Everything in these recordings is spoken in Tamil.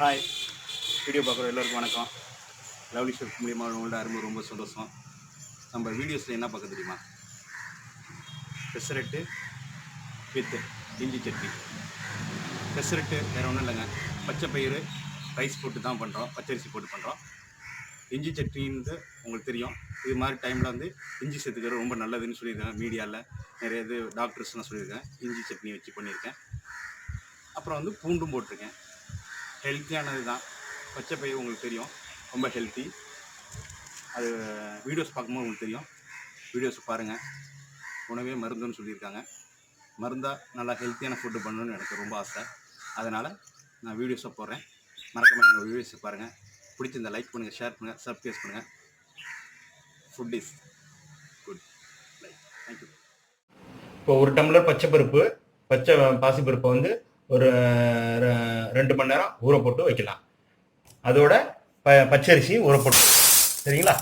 ஹாய் வீடியோ பார்க்குற எல்லோருக்கும் வணக்கம். லவ்லி ஷெஃப் மூலியமாக உங்களோட அருமை ரொம்ப சந்தோஷம். நம்ம வீடியோஸில் என்ன பார்க்க தெரியுமா? பெசரட்டு வித்து இஞ்சி சட்னி. பெசரட்டு வேறு ஒன்றும் இல்லைங்க. பச்சை பயிறு ரைஸ் போட்டு தான் பண்ணுறோம் பச்சரிசி போட்டு பண்ணுறோம் இஞ்சி சட்னின்றது உங்களுக்கு தெரியும். இது மாதிரி டைமில் வந்து இஞ்சி சேர்த்துக்கிறது ரொம்ப நல்லதுன்னு சொல்லியிருக்காங்க மீடியாவில் நிறைய இது டாக்டர்ஸ்லாம் சொல்லியிருக்கேன் இஞ்சி சட்னி வச்சு பண்ணியிருக்கேன். அப்புறம் வந்து பூண்டும் போட்டிருக்கேன். ஹெல்த்தியானது தான். பச்சை பயிர் உங்களுக்கு தெரியும். ரொம்ப ஹெல்த்தி அது வீடியோஸ் பார்க்கும்போது உங்களுக்கு தெரியும். வீடியோஸ் பாருங்கள் உணவே மருந்துன்னு சொல்லியிருக்காங்க. மருந்தாக நல்லா ஹெல்த்தியான ஃபுட்டு பண்ணணும்னு எனக்கு ரொம்ப ஆசை. அதனால் நான் வீடியோஸை போடுறேன். மறக்காம நீங்கள் வீடியோஸை பாருங்கள் பிடிச்சிருந்தா லைக் பண்ணுங்கள் ஷேர் பண்ணுங்கள் சப்ஸ்கிரைப் பண்ணுங்கள் food is good like thank you இப்போ ஒரு டம்ளர் பச்சை பருப்பு பச்சை பாசிப்பருப்பை வந்து ஒரு ரெ- ரெண்டு மணி நேரம் ஊற போட்டு வைக்கலாம். அதோட ப பச்சரிசி ஊற போட்டு சரிங்களா?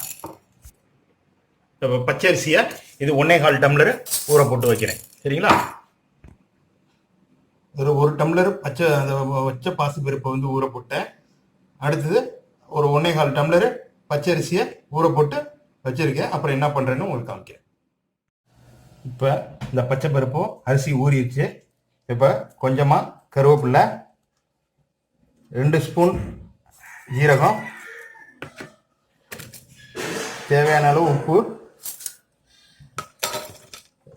இப்போ பச்சரிசியை இது ஒன்னே கால் டம்ளரு ஊற போட்டு வைக்கிறேன். சரிங்களா? ஒரு ஒரு டம்ளர் பச்சை அந்த பச்சை பாசிப்பருப்பை வந்து ஊற போட்டேன். அடுத்தது ஒரு ஒன்னே கால் டம்ளர் பச்சரிசியை ஊற போட்டு வச்சிருக்கேன். அப்புறம் என்ன பண்ணுறேன்னு உங்களுக்கு காமிக்கிறேன். இப்போ இந்த பச்சை பருப்பும் அரிசி ஊறிடுச்சு. இப்போ கொஞ்சமாக கருவேப்பிலை ரெண்டு ஸ்பூன் ஜீரகம் தேவையான அளவு உப்பு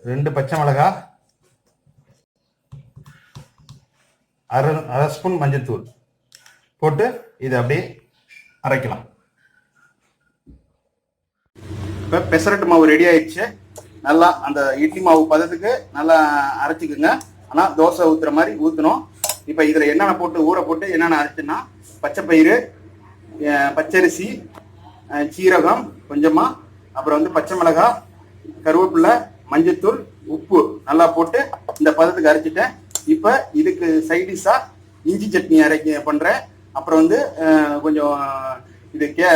ரெண்டு பச்சை மிளகாய் அரை அரை ஸ்பூன் மஞ்சத்தூள் போட்டு இதை அப்படியே அரைக்கலாம். இப்போ பெசரட்டு மாவு ரெடி ஆயிடுச்சு. நல்லா அந்த இட்லி மாவு பதத்துக்கு நல்லா அரைச்சிக்குங்க. ஆனால் தோசை ஊற்றுற மாதிரி ஊற்றணும் இப்போ இதில் என்னென்ன போட்டு ஊற போட்டு என்னென்ன அரைச்சுன்னா பச்சை பயிறு பச்சரிசி சீரகம் கொஞ்சமாக அப்புறம் வந்து பச்சை மிளகாய் கருவேப்பிலை மஞ்சத்தூள் உப்பு நல்லா போட்டு இந்த பதத்துக்கு அரைச்சிட்டேன். இப்போ இதுக்கு சைடிஷாக இஞ்சி சட்னி அரைக்க பண்ணுறேன் அப்புறம் வந்து கொஞ்சம் இது கே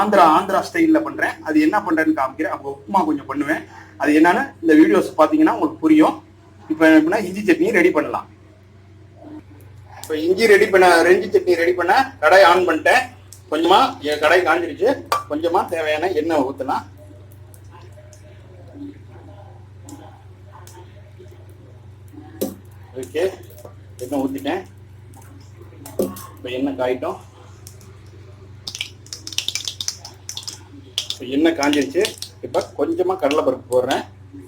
ஆந்திரா ஆந்திரா ஸ்டைலில் பண்ணுறேன் அது என்ன பண்ணுறேன்னு காமிக்கிறேன். அப்போ உப்புமா கொஞ்சம் பண்ணுவேன். அது என்னன்னு இந்த வீடியோஸ் பார்த்தீங்கன்னா உங்களுக்கு புரியும். இப்போ எப்படின்னா இஞ்சி சட்னி ரெடி பண்ணலாம். இப்போ இஞ்சி ரெடி பண்ண ரெஞ்சி சட்னி ரெடி பண்ண கடாய் ஆன் பண்ணிட்டேன். கொஞ்சமா என் கடாய் காஞ்சிருச்சு. கொஞ்சமா தேவையான எண்ணெய் ஊற்றலாம் ஓகே. எண்ணெய் ஊற்றிட்டேன் இப்போ எண்ணெய் காயிட்டோம். இப்போ எண்ணெய் காஞ்சிருச்சு. இப்போ கொஞ்சமாக கடலைப்பருப்பு போடுறேன்.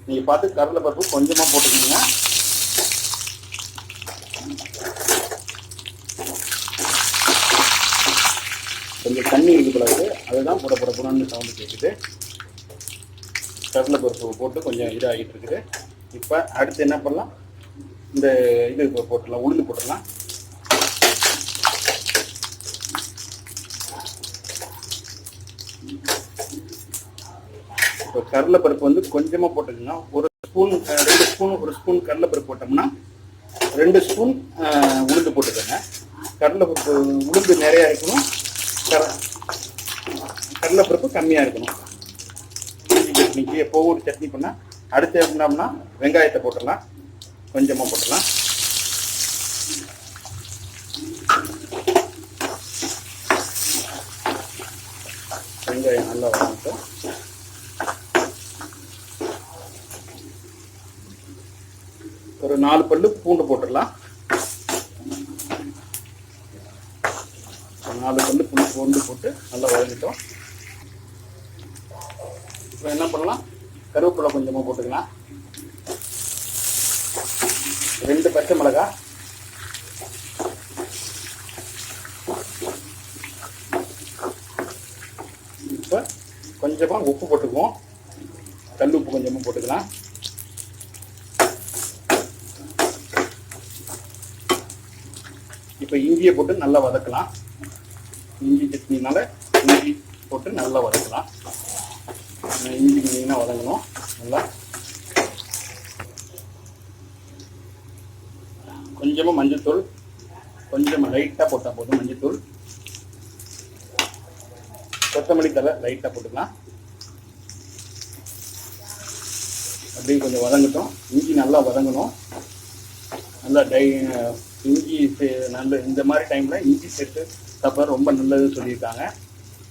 நீங்கள் பார்த்து கடலைப்பருப்பு கொஞ்சமாக போட்டுக்கிங்கன்னா கொஞ்சம் தண்ணி இருக்கக்கூடாது அதுதான் புட புட புடன்னு சவுண்டு கேட்குது கடலைப்பருப்பு போட்டு கொஞ்சம் இதாகிட்டு இருக்குது. இப்போ அடுத்து என்ன பண்ணலாம்? இந்த இது இப்போ போட்டுடலாம். உளுந்து போட்டுடலாம். இப்போ கடலைப்பருப்பு வந்து கொஞ்சமாக போட்டுக்கோங்க. ஒரு ஸ்பூன் ரெண்டு ஸ்பூன் ஒரு ஸ்பூன் கடலைப்பருப்பு போட்டோம்னா ரெண்டு ஸ்பூன் உளுந்து போட்டுக்கோங்க. கடலைப்பருப்பு உளுந்து நிறையா இருக்கணும். கர- கடலைப்பருப்பு கம்மியாக இருக்கணும். நீங்கள் சட்னிக்கு எப்போவும் ஒரு சட்னி பண்ணால் அடுத்து எப்படினோம்னா வெங்காயத்தை போட்டுடலாம். கொஞ்சமாக போட்டுடலாம். வெங்காயம் நல்லா வதங்கட்டும் ஒரு நாலு பல்லு பூண்டு போட்டுடலாம். நாலு பல்லு உருண்டு போட்டு நல்லா வதங்கிட்டோம் இப்போ என்ன பண்ணலாம்? கருவேப்பிலை கொஞ்சமாக போட்டுக்கலாம். ரெண்டு பச்சை மிளகாய். இப்போ கொஞ்சமாக உப்பு போட்டுக்குவோம். கல் உப்பு கொஞ்சமாக போட்டுக்கலாம். இப்போ இஞ்சியை போட்டு நல்லா வதக்கலாம். இஞ்சி சட்னினால இஞ்சி போட்டு நல்லா வதக்கலாம். இஞ்சி மெயினாக வதங்கணும். நல்லா. கொஞ்சமாக மஞ்சத்தூள் கொஞ்சமாக லைட்டாக போட்டால் போதும் மஞ்சத்தூள். கொத்தமல்லி தலை லைட்டாக போட்டுக்கலாம். அப்படியே கொஞ்சம் வதங்கட்டும். இஞ்சி நல்லா வதங்கணும். நல்லா டை இஞ்சி நல்ல இந்த மாதிரி டைமில் இஞ்சி சேர்த்து சாப்பிட ரொம்ப நல்லதுன்னு சொல்லியிருக்காங்க.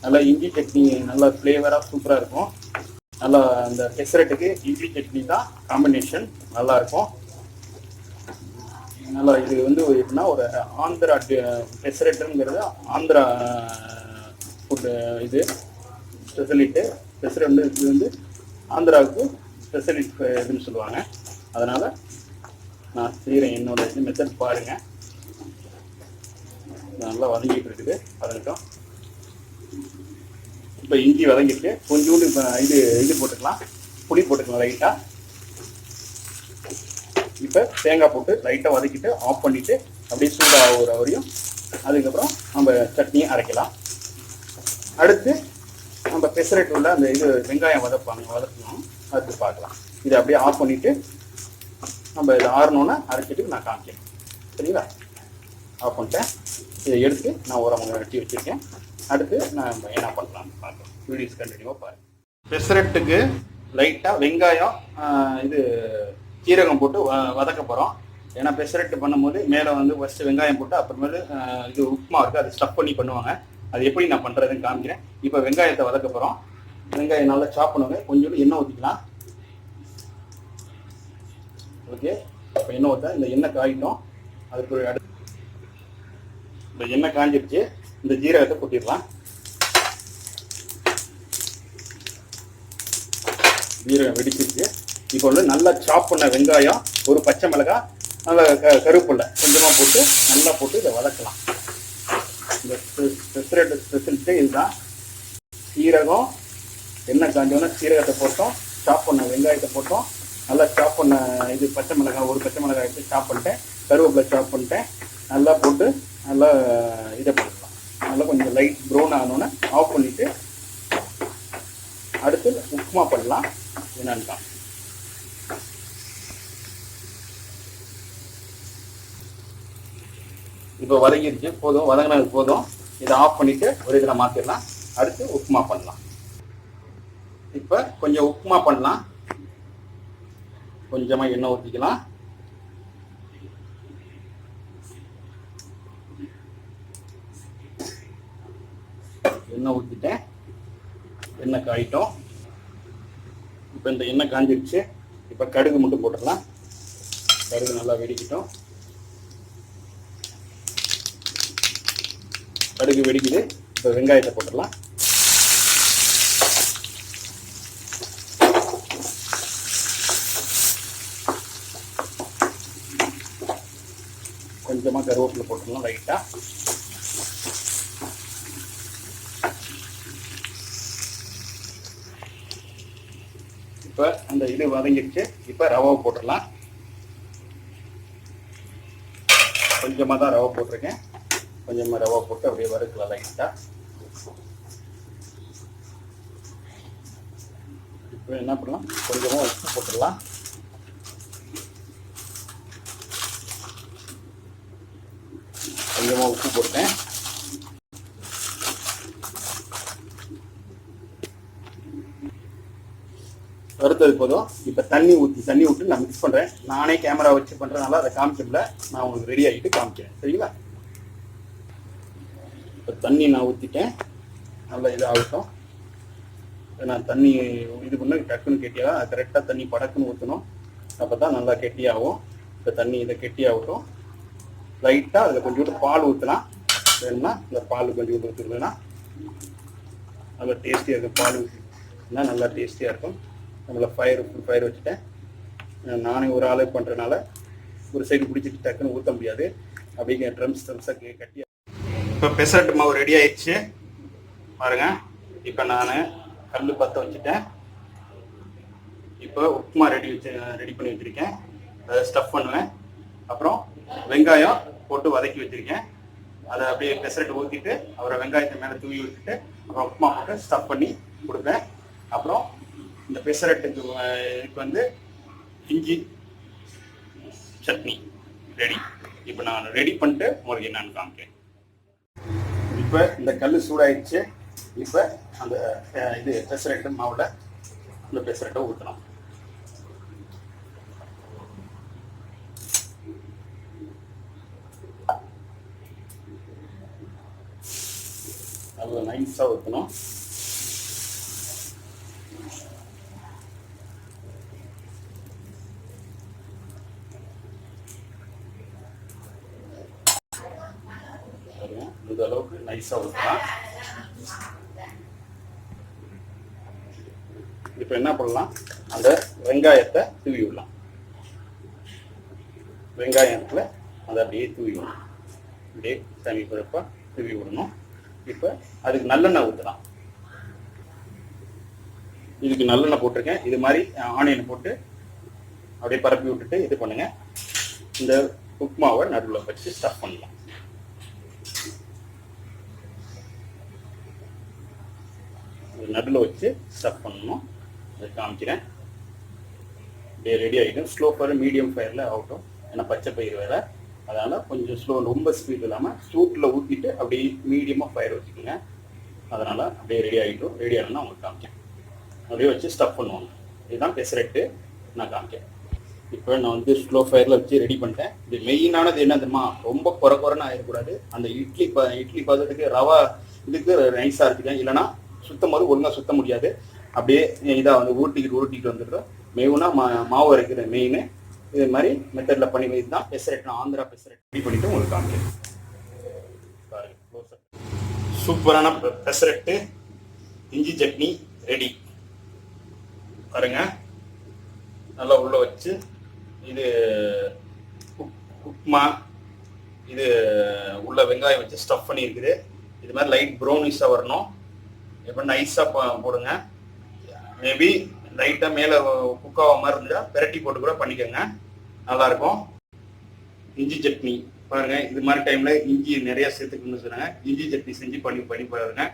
நல்லா இஞ்சி சட்னி நல்லா ஃப்ளேவராக சூப்பராக இருக்கும். நல்லா அந்த பெசரட்டுக்கு இட்லி சட்னி தான் காம்பினேஷன் நல்லா இருக்கும். நல்லா இது வந்து ஒரு எப்படின்னா ஒரு ஆந்திரா பெசரட்டுங்கிறது ஆந்திரா ஃபுட்டு இது ஸ்பெஷலிட்டு பெசரட்டு இது வந்து ஆந்திராவுக்கு ஸ்பெஷலிட் இதுன்னு சொல்லுவாங்க. அதனால் நான் செய்கிறேன் என்னோட இது மெத்தட் பாருங்கள் நல்லா வதங்கிட்டு இருக்குது. வதங்கட்டும் இப்போ இஞ்சி வதங்கிட்டு கொஞ்சோண்டு இப்போ இது இது போட்டுக்கலாம். புளி போட்டுக்கலாம் லைட்டாக இப்போ தேங்காய் போட்டு லைட்டாக வதக்கிட்டு ஆஃப் பண்ணிவிட்டு அப்படியே சூடாகிற வரையும் அதுக்கப்புறம் நம்ம சட்னியை அரைக்கலாம். அடுத்து நம்ம பெசரேட் உள்ள அந்த இது வெங்காயம் வதப்பாங்க வதக்கணும். அது பார்க்கலாம். இதை அப்படியே ஆஃப் பண்ணிவிட்டு நம்ம இதை ஆறணுன்னா அரைச்சிட்டு நான் காமிக்கிறேன். சரிங்களா? ஆஃப் பண்ணிட்டேன். இதை எடுத்து நான் உரம் வெட்டி வச்சுருக்கேன். அடுத்து நான் என்ன பண்ணலாம்னு பார்க்கலாம். வீடியோஸ் கண்டினியூவாக பாருங்கள் பெசரட்டுக்கு லைட்டாக வெங்காயம் இது சீரகம் போட்டு வ வதக்க போகிறோம் ஏன்னா பெசரட்டு பண்ணும்போது மேலே வந்து ஃபஸ்ட்டு வெங்காயம் போட்டு அப்புறமேலு இது உப்புமா இருக்குது அது ஸ்டஃப் பண்ணி பண்ணுவாங்க. அது எப்படி நான் பண்ணுறதுன்னு காமிக்கிறேன். இப்போ வெங்காயத்தை வதக்க போகிறோம் வெங்காயம் நல்லா சாப் பண்ணுவாங்க கொஞ்சோண்டு எண்ணெய் ஊற்றிக்கலாம் ஓகே? இப்போ எண்ணெய் ஊற்ற இந்த எண்ணெய் காயிட்டோம். அதுக்கு ஒரு அடு இந்த எண்ணெய் காஞ்சிருச்சு. இந்த ஜீரகத்தை கொட்டிடலாம். ஜீரகம் வெடிச்சிருச்சு. இப்போ வந்து நல்லா சாப் பண்ண வெங்காயம் ஒரு பச்சை மிளகாய் நல்ல க கருவேப்பிலை கொஞ்சமாக போட்டு நல்லா போட்டு இதை வதக்கலாம். இந்த ஸ்பெஷல் ஸ்பெஷலிட்டே இதுதான். சீரகம் எண்ணெய் காஞ்சோன்னா சீரகத்தை போட்டோம். சாப் பண்ண வெங்காயத்தை போட்டோம். நல்லா சாப் பண்ண இது பச்சை மிளகாய் ஒரு பச்சை மிளகாய் எடுத்து சாப் பண்ணிட்டேன். கருவேப்பிலை சாப் பண்ணிட்டேன். நல்லா போட்டு நல்லா இதை பண்ணலாம் நல்லா கொஞ்சம் லைட் ப்ரௌன் ஆனோன்னே ஆஃப் பண்ணிவிட்டு அடுத்து உப்புமா பண்ணலாம். என்னன்னு தான் இப்போ வதங்கிருச்சு. போதும். வதங்கினது போதும். இதை ஆஃப் பண்ணிவிட்டு ஒரு இதில் மாற்றிடலாம் அடுத்து உப்புமா பண்ணலாம். இப்போ கொஞ்சம் உப்புமா பண்ணலாம். கொஞ்சமாக எண்ணெய் ஊற்றிக்கலாம் எண்ணெய் ஊற்றிட்டேன் எண்ணெய் காயிட்டோம். இப்போ இந்த எண்ணெய் காஞ்சிடுச்சு இப்போ கடுகு மட்டும் போட்டுடலாம் கடுகு நல்லா வெடிக்கட்டும். கடுகு வெடிக்குது. இப்போ வெங்காயத்தை போட்டுடலாம். கொஞ்சமாக கருவேப்பிலை போட்டுடலாம் லைட்டாக இப்போ அந்த இது வதங்கிடுச்சு. இப்போ ரவை போட்டுடலாம். கொஞ்சமாக தான் ரவை போட்டிருக்கேன். கொஞ்சமாக ரவை போட்டு அப்படியே வறுக்கலாம் லைட்டாக இப்போ என்ன பண்ணலாம்? கொஞ்சமாக உப்பு போட்டுடலாம். கொஞ்சமாக உப்பு போட்டேன். வறுத்தது போதும். இப்போ தண்ணி ஊற்றி தண்ணி விட்டு நான் மிக்ஸ் பண்ணுறேன் நானே கேமரா வச்சு பண்ணுறதுனால அதை காமிக்கல. நான் உங்களுக்கு ரெடி ஆகிட்டு காமிக்கிறேன். சரிங்களா? இப்போ தண்ணி நான் ஊற்றிட்டேன் நல்லா இதாகட்டும். நான் தண்ணி இது பண்ண டக்குன்னு கெட்டியாக கரெக்டாக தண்ணி படக்குன்னு ஊற்றணும் அப்போ தான் நல்லா கெட்டியாகும். இப்போ தண்ணி இதை கெட்டியாகட்டும். லைட்டாக அதில் கொஞ்சோண்டு பால் ஊற்றலாம் வேணும்னா இந்த பால் கொஞ்சம் ஊற்றுனா நல்லா டேஸ்டியாக இருக்கும். பால் ஊற்றினா நல்லா டேஸ்டியாக இருக்கும். நம்மளை ஃபயர் ஃபுல் ஃபயர் வச்சுட்டேன் நானே ஒரு ஆளே பண்ணுறனால ஒரு சைடு பிடிச்சிட்டு டக்குன்னு ஊற்ற முடியாது. அப்படிங்கிற ட்ரம்ஸ் ட்ரம்ஸாக கட்டி இப்போ பெசரட் மாவு ரெடி ஆயிடுச்சு. பாருங்க. இப்போ நான் கல் பற்ற வச்சுட்டேன். இப்போ உப்புமா ரெடி வச்சு ரெடி பண்ணி வச்சுருக்கேன். அதை ஸ்டஃப் பண்ணுவேன். அப்புறம் வெங்காயம் போட்டு வதக்கி வச்சிருக்கேன் அதை அப்படியே பெசரட் ஊற்றிட்டு அப்புறம் வெங்காயத்தை மேலே தூவி விட்டுட்டு அப்புறம் உப்புமா போட்டு ஸ்டஃப் பண்ணி கொடுப்பேன். அப்புறம் இந்த பெசரட்டுக்கு இதுக்கு வந்து இஞ்சி சட்னி ரெடி இப்போ நான் ரெடி பண்ணிட்டு உங்களுக்கு என்னன்னு காமிக்கிறேன். இப்போ இந்த கல் சூடாயிடுச்சு. இப்போ அந்த இது பெசரட்டு மாவில் அந்த பெசரட்டை ஊற்றணும் நல்லா நைஸாக ஊற்றணும் இந்த அளவுக்கு நைஸாக ஊற்றலாம் இப்போ என்ன பண்ணலாம்? அந்த வெங்காயத்தை தூவி விடலாம். வெங்காயத்தில் அதை அப்படியே தூவி விடணும். அப்படியே சாமி பிறப்பாக தூவி விடணும். இப்போ அதுக்கு நல்லெண்ணெய் ஊற்றலாம் இதுக்கு நல்லெண்ணெய் போட்டிருக்கேன். இது மாதிரி ஆனியன் போட்டு அப்படியே பரப்பி விட்டுட்டு இது பண்ணுங்க. இந்த உப்புமாவை நடுவில் வச்சு ஸ்டஃப் பண்ணலாம் நடுவில் வச்சு ஸ்டஃப் பண்ணணும். அதை காமிக்கிறேன். அப்படியே ரெடி ஆகிடும் ஸ்லோ ஃபயர் மீடியம் ஃபயரில் ஆகட்டும் ஏன்னா பச்சை பயிர் வேலை அதனால் கொஞ்சம் ஸ்லோ ரொம்ப ஸ்பீட் இல்லாமல் சூட்டில் ஊற்றிட்டு அப்படியே மீடியமாக ஃபயர் வச்சுக்கோங்க. அதனால் அப்படியே ரெடி ஆகிட்டும் ரெடி ஆகணும்னா உங்களுக்கு காமிக்கேன் அப்படியே வச்சு ஸ்டஃப் பண்ணுவாங்க. இதுதான் பெசரெட்டு நான் காமிக்கேன் இப்போ நான் வந்து ஸ்லோ ஃபயரில் வச்சு ரெடி பண்ணிட்டேன். இது மெயினானது என்ன தெரியுமா? ரொம்ப குறை குறைன்னு ஆயிடக்கூடாது அந்த இட்லி ப இட்லி பதத்துக்கு ரவா இதுக்கு நைஸாக இருக்குங்க இல்லைன்னா சுத்தம் போது ஒழுங்காக சுத்த முடியாது. அப்படியே இதாக வந்து உருட்டிக்கிட்டு உருட்டிக்கிட்டு வந்துடுறோம். மெயினாக மா மாவு அரைக்கிற மெயின் இது மாதிரி மெத்தடில் பண்ணி வைத்து தான் பெசரெட் நான் ஆந்திரா பெசரெட் ரெடி பண்ணிட்டு உங்களுக்கு காமிக்கிறேன். சூப்பரான பெசரெட்டு இஞ்சி சட்னி ரெடி பாருங்க நல்லா உள்ள வச்சு இது உப்- உப்மா இது உள்ள வெங்காயம் வச்சு ஸ்டஃப் பண்ணியிருக்குது. இது மாதிரி லைட் ப்ரௌனிஷாக வரணும். இப்போ நைஸாக போடுங்க. மேபி லைட்டாக மேலே குக்காவா மாதிரி இருந்தால் பெரட்டி போட்டு கூட பண்ணிக்கோங்க. நல்லாயிருக்கும். இஞ்சி சட்னி பாருங்க இது மாதிரி டைம்ல இஞ்சி நிறைய சேர்த்துக்கணும்னு சொன்னாங்க. இஞ்சி சட்னி செஞ்சு பண்ணி பண்ணி பாருங்க.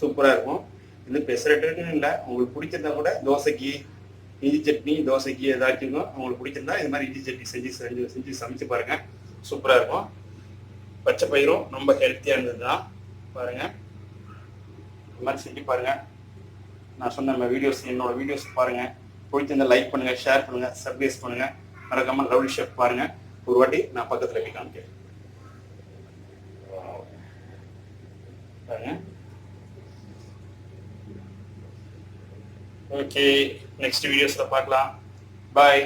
சூப்பராக இருக்கும். இது பெசரட்டுன்னு இல்லை உங்களுக்கு பிடிச்சிருந்தா கூட தோசைக்கு இஞ்சி சட்னி தோசைக்கு ஏதாச்சும் உங்களுக்கு பிடிச்சிருந்தா இது மாதிரி இஞ்சி சட்னி செஞ்சு செஞ்சு செஞ்சு சமைச்சு பாருங்க. சூப்பராக இருக்கும். பச்சை பயிரும் ரொம்ப ஹெல்த்தியாக இருந்தது தான் பாருங்க. இது மாதிரி செஞ்சு பாருங்க. நான் சொன்ன நம்ம வீடியோஸ் என்னோட வீடியோஸ் பாருங்க. பிடிச்சிருந்தா லைக் பண்ணுங்க ஷேர் பண்ணுங்க சப்ஸ்கிரைப் பண்ணுங்க. மறக்காம லவ்லி ஷெஃப் பாருங்க. ஒரு வாட்டி நான் பக்கத்தில் போய் காமிக்கிறேன். ஓகே நெக்ஸ்ட் வீடியோஸில் பார்க்கலாம். பாய்